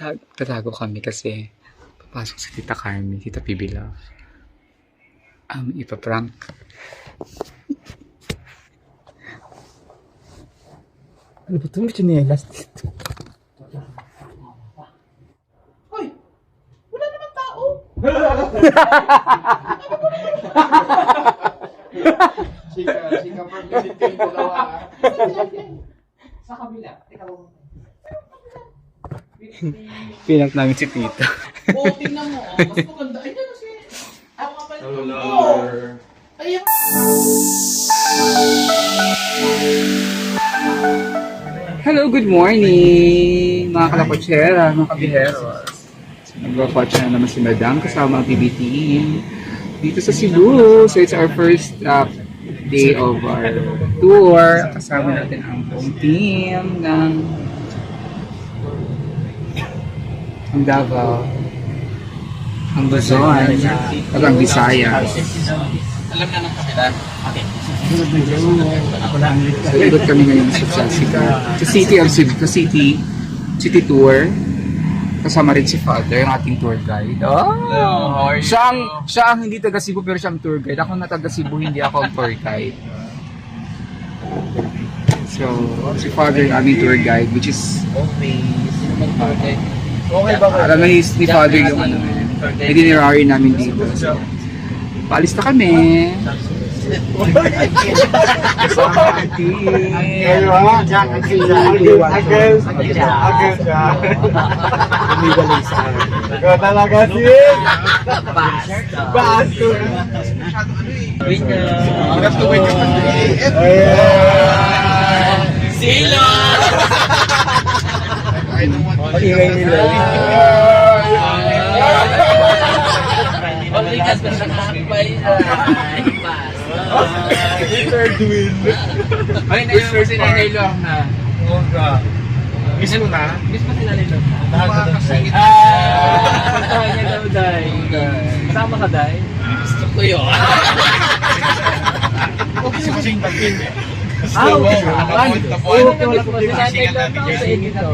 Tag- Tatago kami kasi papasok si Tita Carmi, Tita Love. Um, ipaprank. ano ba ito? May chinelas dito. Hoy! Wala naman tao! Chika, chika minute yung dalawa. Sa kabila. Teka mo. Pinank namin si Tita. Oo, tingnan mo. Oh. Mas maganda. Ay, ano si... Ako pala. Hello. Good morning! Mga kalakotsera, mga kabiheros. Nag-watch na naman si Madam kasama ang PB team dito sa Cebu. So it's our first uh, day of our tour. Kasama natin ang buong team ng ang Davao, ang Luzon, at ang Visayas. Alam na ng kabila. Okay. Ikot kami ngayon sa Jessica. Sa City of Cebu, sa City, City Tour. Kasama rin si Father, ang ating tour guide. Oh! Siya ang, siya ang hindi taga Cebu pero siya ang tour guide. Ako na taga Cebu, hindi ako ang tour guide. So, si Father yung aming tour guide, which is, Okay. Sino man okay? Okay ba kayo? alam na ni, ni Father yung ano, itinerary namin dito. So, paalis na kami. Kasama ang team. Ha? Jack, again, again, Ikaw talaga si Basto. Wait na. To wait for the Silo! Ingay nila. Paglikas pa siya nakakapay na. Ipas. Third wheel. Ay, na yung si Nanay Long na. Miss mo na? Miss mo sila nila. Makakasingit. Ah! Kasama niya daw, Day. Kasama ka, Day? Gusto ko yun. Tagin eh. Ah, okay. Nakapunta Ano? po. Oo, kami po. Si Nanay lang daw sa edito.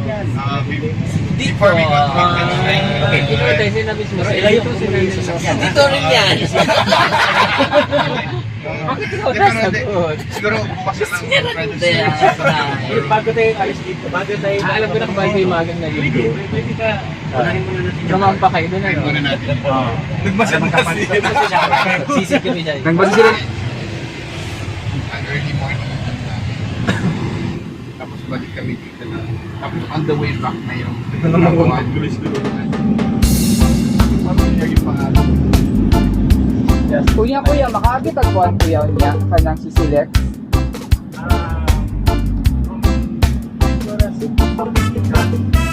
Before we got back to the train. Okay, ikaw tayo sinabi mo sa edito. Dito rin yan. Bakit ikaw nasagot? Siguro bukas na lang. Bago tayo alis dito, bago tayo... Ah, alam ko na kung bakit kayo magang naliligo. Pwede ka. Samahan pa kayo doon, ano? Muna natin. Na kasi. Sisig kami dyan. Nagbasa sila. Ang early morning balik kami dito na. Tapos on the way back na yung na. Naging pangalan? Kuya, kuya, makakit ang kuhan kuya niya, kanang si Silex.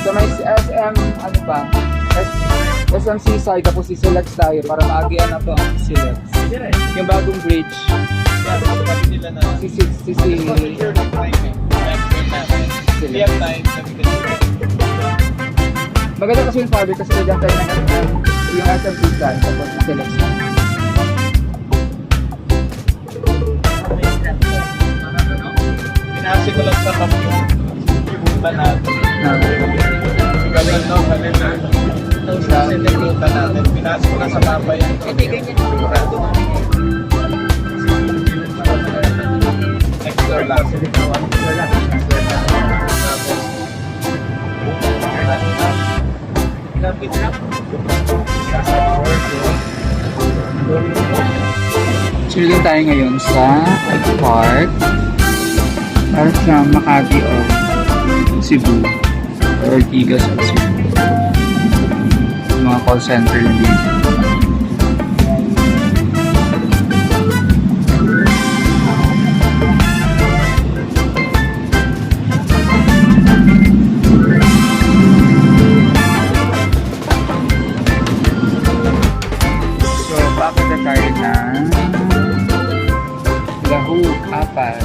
So may SM, ano ba? S- SM Seaside, tapos si Silex tayo para maagian na to ang si Silex. Yung bagong bridge. Si si si si Silex. Maganda kasi yung father kasi nagyan tayo ng SM, yung SM Seaside, tapos si Silex. Pinasi ko lang sa kap yung punta natin. Na, Galing no, kanina. Sa punta natin. Pinasi ko lang sa mapa yung Hindi, ganyan. sigurado. Next door lang. Lapit lang. Chilling tayo ngayon sa Park para sa Makati of Cebu or Ortigas of Cebu. Mga call center dito. Apas.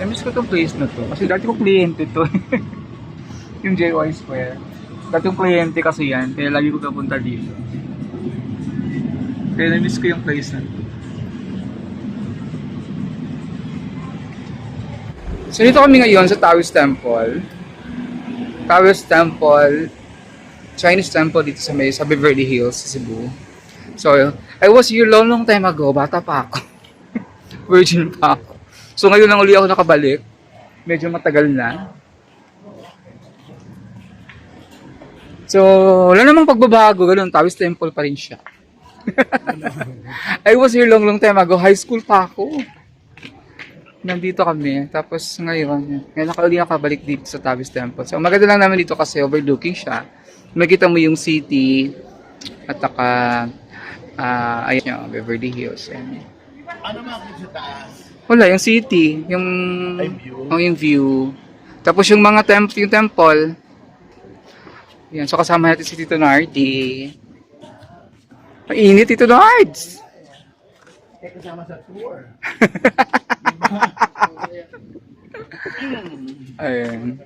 I-miss ko tong place na to. Kasi dati ko kliyente to. yung JY Square. Dati yung kliyente kasi yan. Kaya lagi ko napunta dito. Kaya na-miss ko yung place na to. So dito kami ngayon sa Taoist Temple. Taoist Temple, Chinese temple dito sa may sa Beverly Hills sa Cebu. So, I was here long long time ago, bata pa ako. Virgin pa ako. So ngayon lang uli ako nakabalik. Medyo matagal na. So, wala namang pagbabago, ganun, Taoist Temple pa rin siya. I was here long long time ago, high school pa ako. Nandito kami, tapos ngayon, ngayon lang uli nakabalik dito sa Taoist Temple. So, maganda lang naman dito kasi overlooking siya. Makita mo yung city, at saka, ah, ayun yung Beverly Hills. Ayan. Ano makikita sa taas? Wala, yung city, yung, Ay, view. oh, yung view. Tapos yung mga temp yung temple. Yan, so kasama natin si Tito Nardi. Mainit, Tito Nards! Eh, kasama sa tour. Ayan.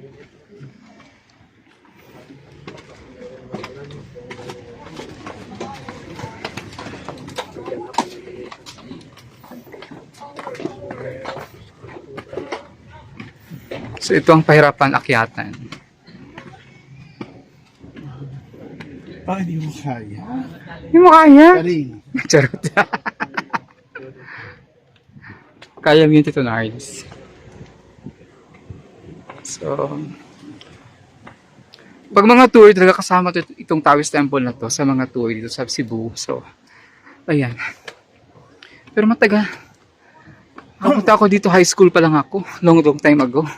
So ito ang pahirapan akyatan. Bakit hindi mo kaya? Hindi mo kaya? Charot. Kaya mo yun, Tito Nards. So, pag mga tour, talaga kasama to, itong Taoist Temple na to sa mga tour dito sa Cebu. So, ayan. Pero matagal. Nakapunta ako dito, high school pa lang ako. Long, long time ago.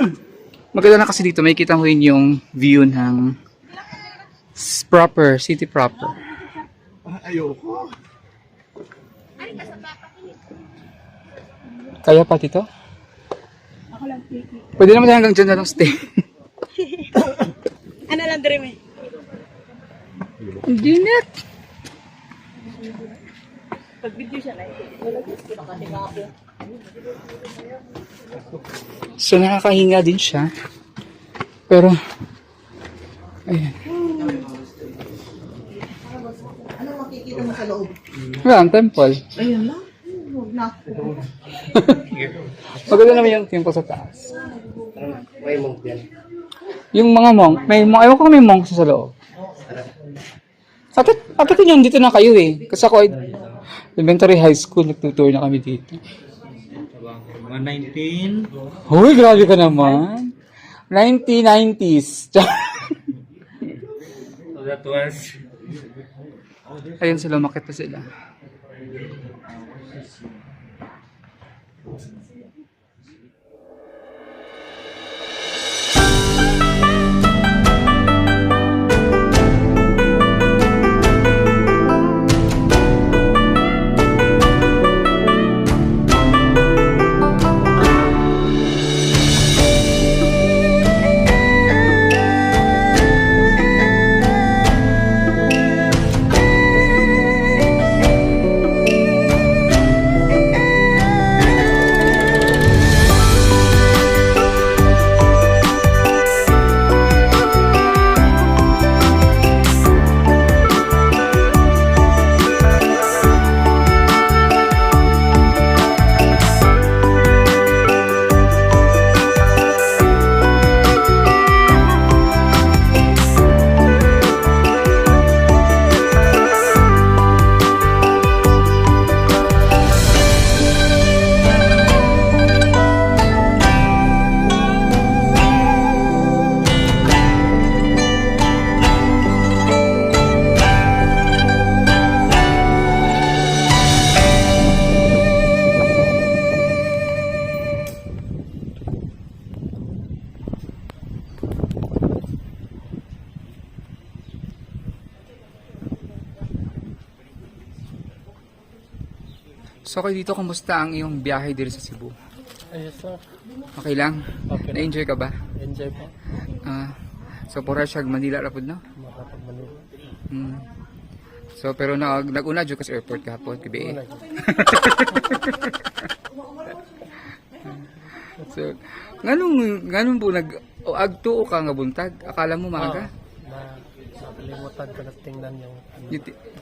Maganda na kasi dito, may kita mo yun yung view ng proper, city proper. Ah, ayoko. Kaya pa dito? Ako lang piki. Pwede naman tayo hanggang dyan na lang stay. Ano lang dream eh? Hindi net. Pag video siya na So nakakahinga din siya. Pero, ayan. Ano makikita mo sa loob? Wala, ang temple. Ayun lang. Huwag na ako. Maganda naman yung temple sa taas. May monk yan. Yung mga monk, may monk, ayaw ko may monk sa loob. Akit, akit yun, dito na kayo eh. Kasi ako ay elementary high school, nagtutour na kami dito. Mga 19. Hoy, grabe ka naman. 1990s. So that was... Ayun sila, umakit pa sila. So kayo dito, kumusta ang iyong biyahe dito sa Cebu? Ayos sir. Okay lang? Okay. Na-enjoy ka ba? Enjoy po. Ah, so pura siya Manila rapod no? Makapag Manila. Hmm. So pero nag naguna jud ka sa airport kahapon gabi. eh. So nganong nganong po nag o agtuo ka nga buntag? Akala mo maaga? Na sa Pilipino nakalimutan ko na tingnan yung ano,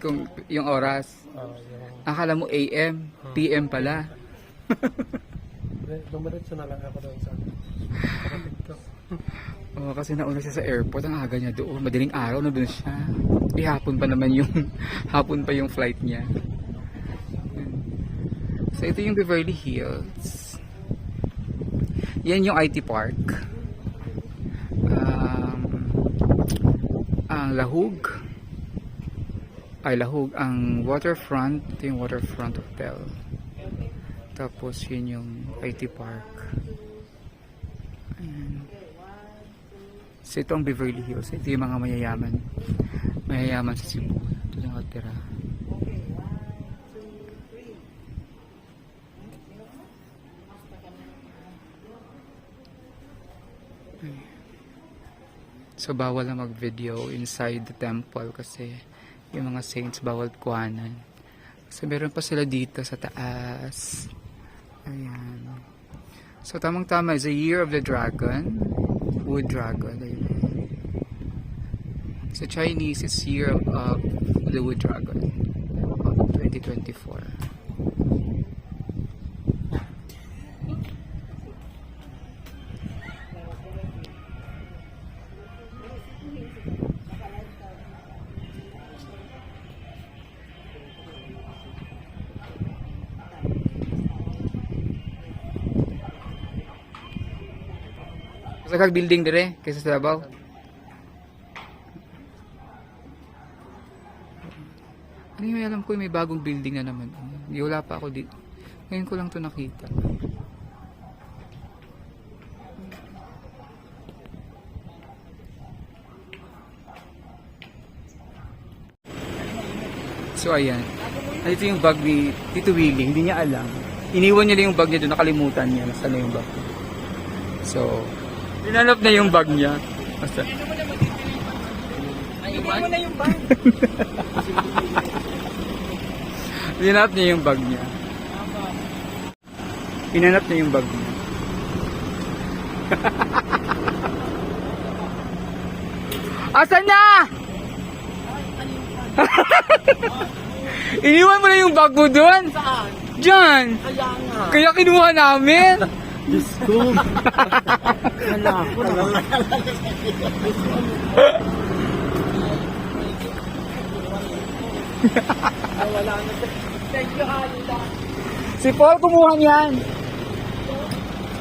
kung, yung oras. yung Akala mo AM, PM pala. dumiretso na lang ako doon sa. Oo, kasi nauna siya sa airport, ang aga niya doon. Madaling araw na doon siya. Eh, hapon pa naman yung, hapon pa yung flight niya. So, ito yung Beverly Hills. Yan yung IT Park. Um, ang Lahug. Ay, Lahug. Ang Waterfront. Ito yung Waterfront Hotel. Tapos, yun yung IT Park. Ayan. So ito ang Beverly Hills. Ito yung mga mayayaman. Mayayaman sa Cebu. Ito yung nakatira. So bawal na mag-video inside the temple kasi yung mga saints bawal kuhanan. So meron pa sila dito sa taas. Ayan. So tamang tama is a year of the dragon. Wood dragon. Ayun. Sa Chinese, it's year of, of the wood dragon. Of 2024. Kag building dire kaysa sa Davao. Ano yung alam ko may bagong building na naman. Hindi wala pa ako di. Ngayon ko lang to nakita. So ayan. Ay, Ito yung bag ni Tito Willie. Hindi niya alam. Iniwan niya lang yung bag niya doon. Nakalimutan niya. Nasaan na yung bag. So, Hinanap na yung bag niya. Basta. Hindi mo na yung bag. Hinanap niya yung bag niya. Hinanap niya yung bag niya. Asan na? Iniwan mo na yung bag mo doon? Saan? Diyan. Kaya nga. Kaya kinuha namin. Diyos ko. Wala ko na. Wala na. Thank you, Alda. Si Paul kumuha niyan.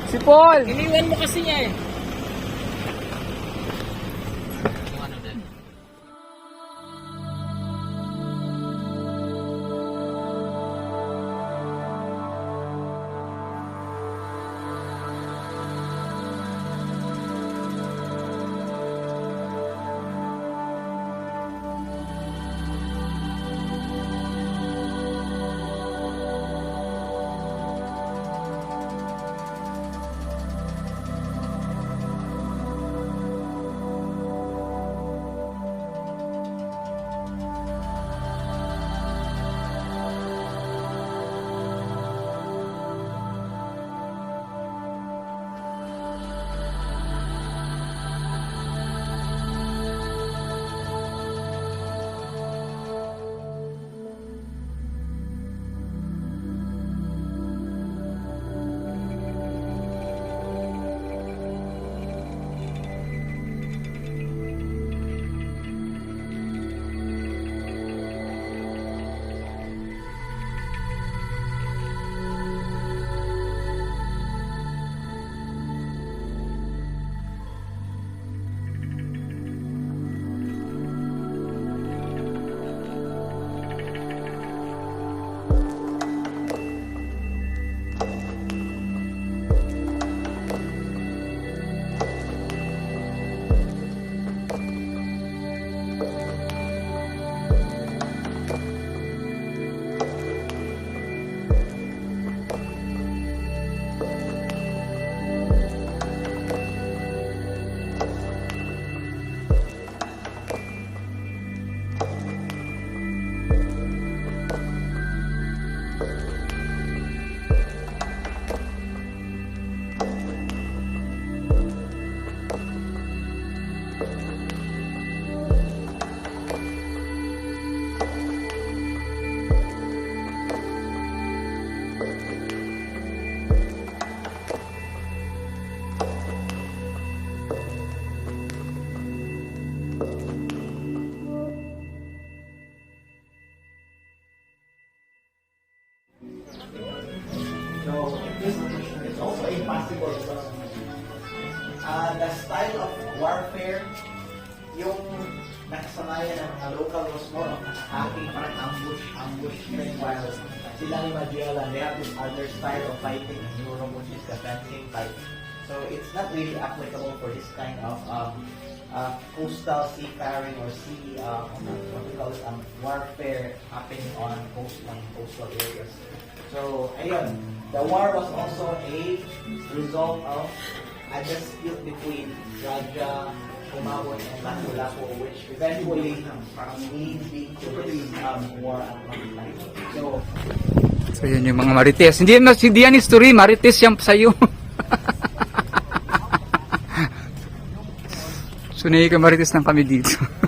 Si Paul. Iniwan mo kasi niya eh. Coastal. So, ayun, the war was also a result of a dispute between Raja Kumawon and Lapu-Lapu, which eventually leads to this um, war at Pangasinan. So, So yun yung mga marites. Hindi hindi yan history, marites yan sa'yo. so ka marites lang kami dito.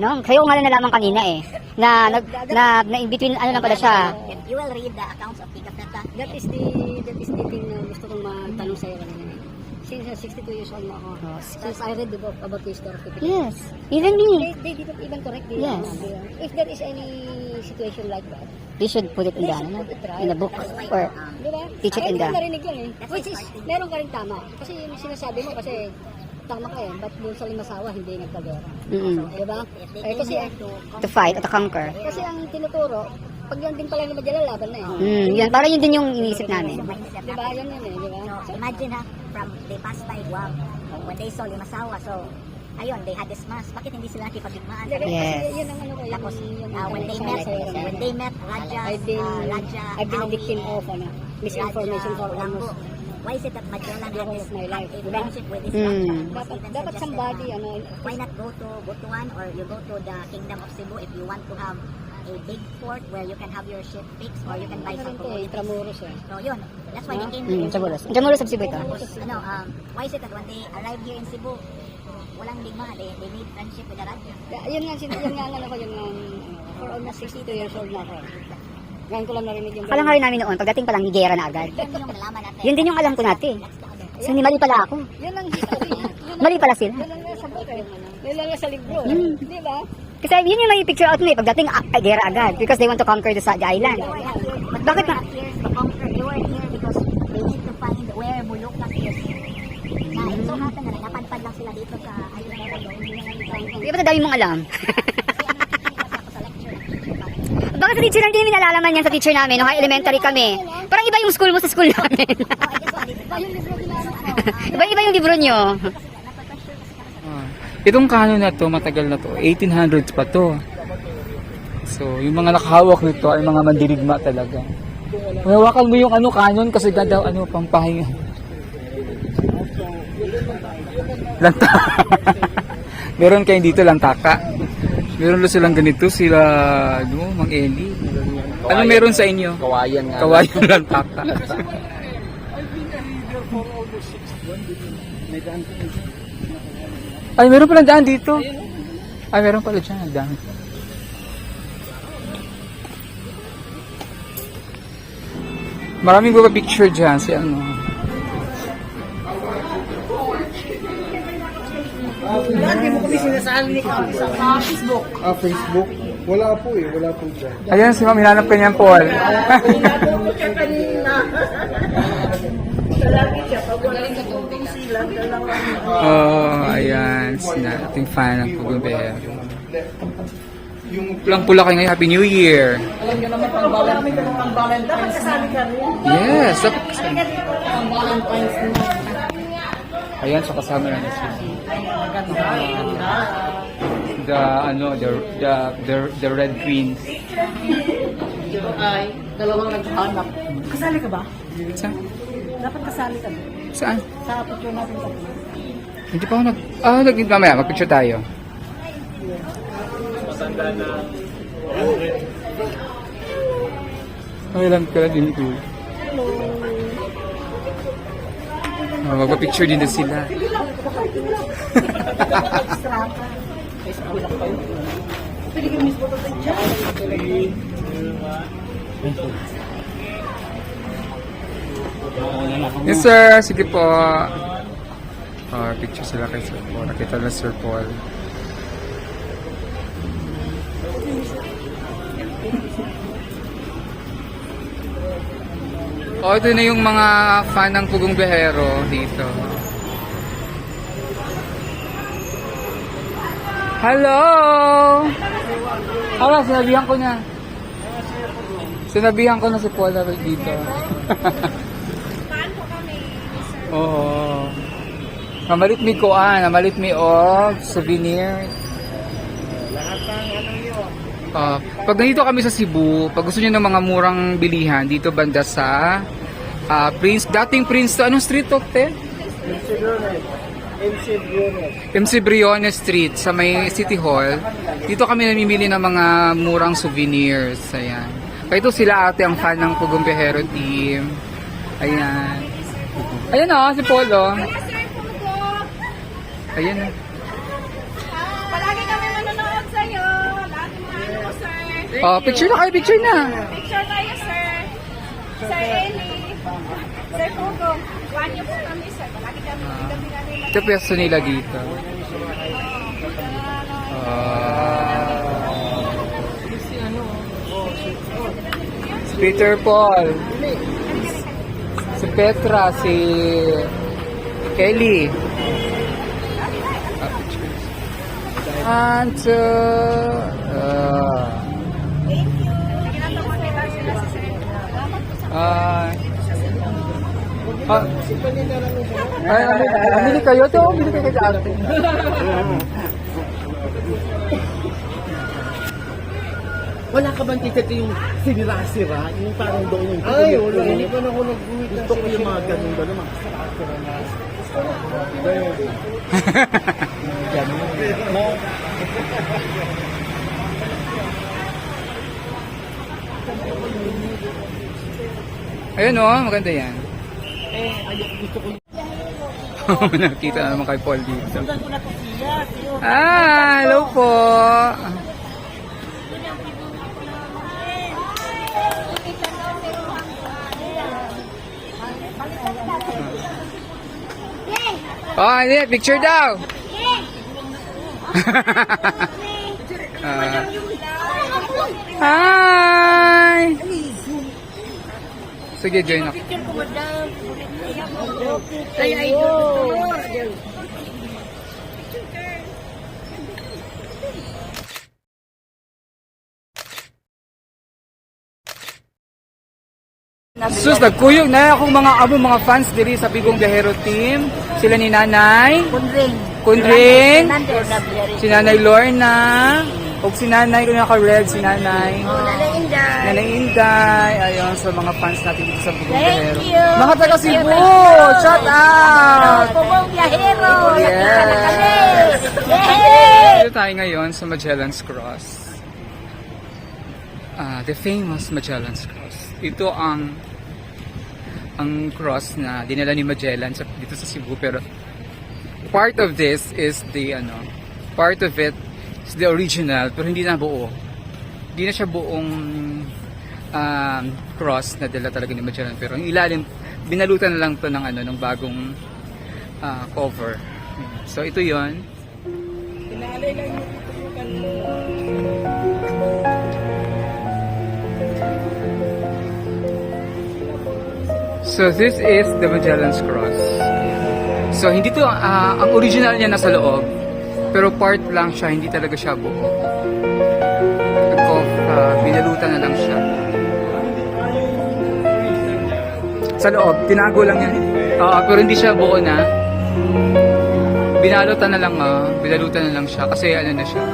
No, kayo nga na nalaman kanina eh. Na, nag, na, na in between, ano lang pala siya. You will read the accounts of Pigafetta. That is the that is the thing na gusto kong matanong sa'yo kanina. Since uh, 62 years old na ako, since I read the book about the history of Pigafetta, Yes. Even they, me. they didn't even correct the Yes. the- If there is any situation like that, We should put it in the, ano, in the book. Or, di ba? Teach it in the- narinig yun eh. Which is, meron ka rin tama. Kasi yung sinasabi mo, kasi tama ka eh. Ba't doon sa limasawa, hindi nagkagera? mm Di ba? Eh, kasi, to fight at to conquer. kasi ang tinuturo, pag yan din pala na madala, laban na eh. Mm, yan, parang yun din yung iniisip namin. Di ba? Yan yun eh, di ba? So imagine ha, from they passed by Guam, when they saw Limasawa, so ayun, they had this mass. Bakit hindi sila nakipagdigmaan? Yes. Kasi yun ang ano ko, Tapos, uh, when they met, when they met Raja, I've been, uh, Raja, I've been a victim of ano, misinformation for almost why is it that Magellan had whole this of my life, a di ba? friendship with this Mm. Dapat, dapat somebody, ano, why not go to Butuan or you go to the Kingdom of Cebu if you want to have a big port where you can have your ship fixed or you can buy ano some eh, commodities. Intramuros eh. So yun, that's why they came here. Jamuros sa Cebu ito. Ano, um, why is it that when they arrived here in Cebu, walang digma, they, they made friendship with the? Yeah, Yun nga, yun nga ano ko, yun nga, ano, for almost 62 years old na ako. Ngayon ko lang narinig yung Akala nga rin namin noon, pagdating pa lang, higera na agad. Yun yung nalaman natin. Yun din yung alam ko natin. So, hindi mali pala ako. Yun ang. Yun Mali pala sila. Yun ang nasa book eh. Yun lang nasa libro. Hmm. Di ba? Kasi yun yung may picture out mo eh, pagdating, ah, ay, gera agad. Because they want to conquer the, the island. But Bakit conquer. They were here because they need to find where is. Na, it so happen na napadpad lang sila dito sa island. Di ba dami mong alam? Kasi ako sa lecture. Baka sa teacher namin, hindi nalalaman yan sa teacher namin, nung high elementary kami. Parang iba yung school mo sa school namin. Iba, iba yung libro nyo. Ah. Itong kanon na to, matagal na to. 1800s pa to. So, yung mga nakahawak nito ay mga mandirigma talaga. Hawakan mo yung ano kanon kasi ganda ano pampahinga. Lanta. Meron kayo dito lantaka. Meron lang silang ganito sila ano, Mang Eli. Ano meron sa inyo? Kawayan nga. Kawayan lantaka. Ay, meron pala daan dito. Ay, meron pala dyan. Daan. Maraming ba picture dyan si ano. Ah, Facebook? Wala po eh, wala po dyan. Ayan, si Ma'am, hinanap ka niyan, Paul. oh, ayan. Sina ating fan ng Pugubero. Yung Pulang-pula kayo ngayon. Happy New Year. Yes. Dapat kasama. Ayan, so kasama na niya siya. The, ano, the, the, the, the Red Queens. Ay, dalawang naghahanap. Kasali ka ba? Saan? Dapat kasali ka ba? Saan? Sa picture natin ka. Hindi pa ako nag... Ah, nag mamaya, mag-picture tayo. Ay, lang ka din ko. Oh, magpa-picture din na sila. Yes, sir. Sige po. Ah, picture sila kay Sir Paul. Nakita na Sir Paul. Oh, ito na yung mga fan ng Pugong Behero dito. Hello! Hala, sinabihan ko na. Sinabihan ko na si Paul na dito. Oo. Namalit mi kuan, namalit mi og souvenir. Ah, pag nandito kami sa Cebu, pag gusto niyo ng mga murang bilihan dito banda sa ah, Prince, dating Prince to anong street to, te? MC Briones Street sa may City Hall. Dito kami namimili ng mga murang souvenirs. Ayan. Kaya ito sila ate ang fan ng Pugong Behero team. Ayan. Ayan na, si Polo. Ayan na. Palagi kami manonood sa'yo. Lagi mo ano, sir. Oh, picture na kayo, picture na. Picture tayo, sir. Sir Eli. Sir Pugo. Kuhaan niyo po kami, sir. Palagi kami kami kami Ito pwesto nila dito. Ah. si Peter Paul. Si Petra, si Kelly. Ah. And uh, uh, Ah. Ah. Ay, amili, amili kayo to, amili kayo sa. Wala ka bang ticket yung sinira-sira? Yung parang doon yung Ay, wala. Hindi ko na ako nag-umita. Gusto ko yung mga ganun ba naman. Ayun o, maganda yan. Eh, ay, gusto ko Nakita na naman kay Paul dito. Ah, hello po. Oh, hindi, picture daw. Ah. hi! Sige, join ako. Picture ko, madam. Ay, ay. Sus, nagkuyog na akong mga amo mga fans diri sa Bigong Biyahero team. Sila ni Nanay, Kundring. Kundring, Fernandez. si Nanay Lorna, o si Nanay ko naka-red, si Nanay. Nanay Inday. Nanay Inday, ayun sa mga fans natin dito sa Bugong Thank Biyahero. you. Mga taga Cebu, shout out! Pumong Yahero. Yes. Yay! Dito tayo ngayon sa Magellan's Cross. Ah, the famous Magellan's Cross. Ito ang ang cross na dinala ni Magellan sa, dito sa Cebu pero part of this is the ano part of it is the original pero hindi na buo. Hindi na siya buong um, cross na dala talaga ni Magellan. Pero ang ilalim binalutan na lang to ng ano ng bagong ah, cover. So ito yon So this is the Magellan's Cross. So hindi to ah, ang original niya nasa loob. Pero part lang siya, hindi talaga siya buo. Nagko, uh, binalutan na lang siya. Sa loob, tinago lang yan. Oo, pero hindi siya buo na. Binalutan na lang, ah, binalutan na lang siya kasi ano na siya.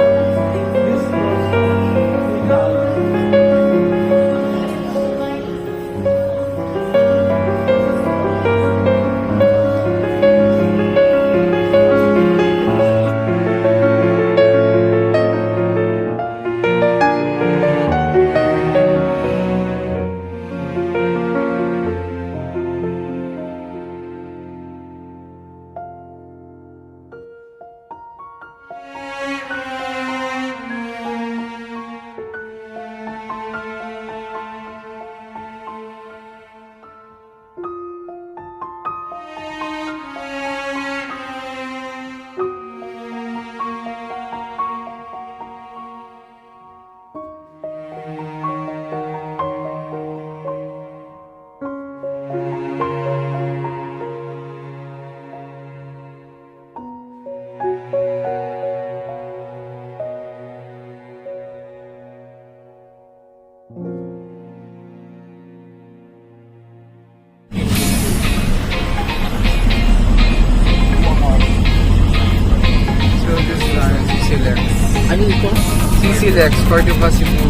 PLEX, Cordova Cebu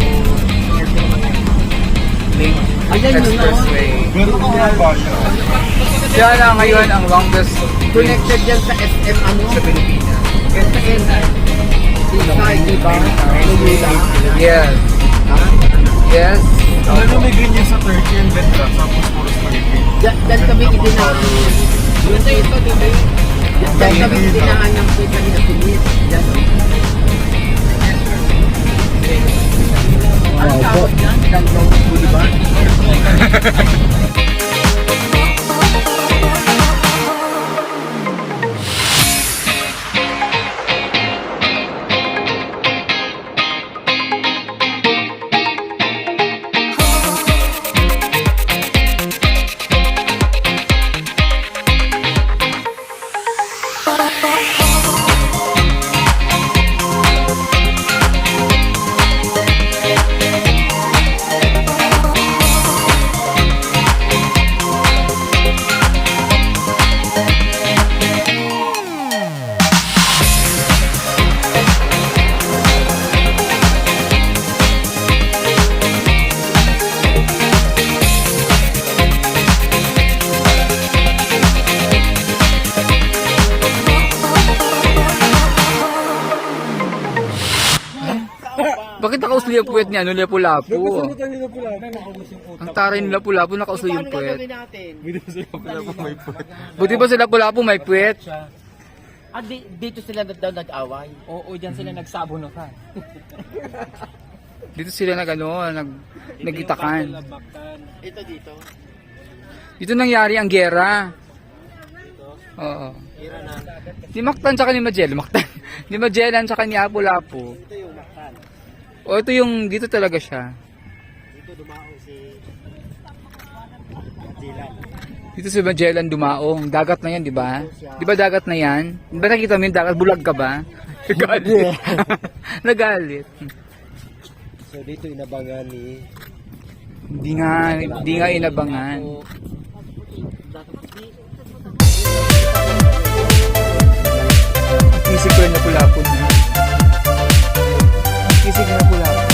Link Expressway. Siya na ngayon ang longest Connected yan sa SM ano? sa Pilipinas. SM. Inside, di ba? Manila. Yes. Yes. Ano may ganyan sa Turkey and then tapos puro spaghetti. Diyan kami sa ba? Diyan kami idinahan ng pita ni Atulis. Diyan. Ang tawag niyan? Dandaw Boulevard. Bakit yung niya? Ano Lapu-Lapu? Ang taray ni Lapu-Lapu nakausli yung puwet. natin? Buti ba sa Lapu-Lapu may puwet? Ah, di, dito sila na daw nag-away. Oo, dyan sila nagsabunutan. Dito sila nag ano, nag nagitakan. Ito dito. Dito nangyari ang gera. Oo. Ni Mactan tsaka ni Magellan. Mactan. ni Magellan tsaka ni Apu-Lapu. O ito yung, dito talaga siya. Dito si Magellan dumaong. Dagat na yan, di ba? Di ba dagat na yan? Di ba nakita mo yung dagat? Bulag ka ba? Nagalit. Nagalit. So dito inabangan ni Hindi nga, hindi nga inabangan. Isip ko yun na pula kisig na bulaklak.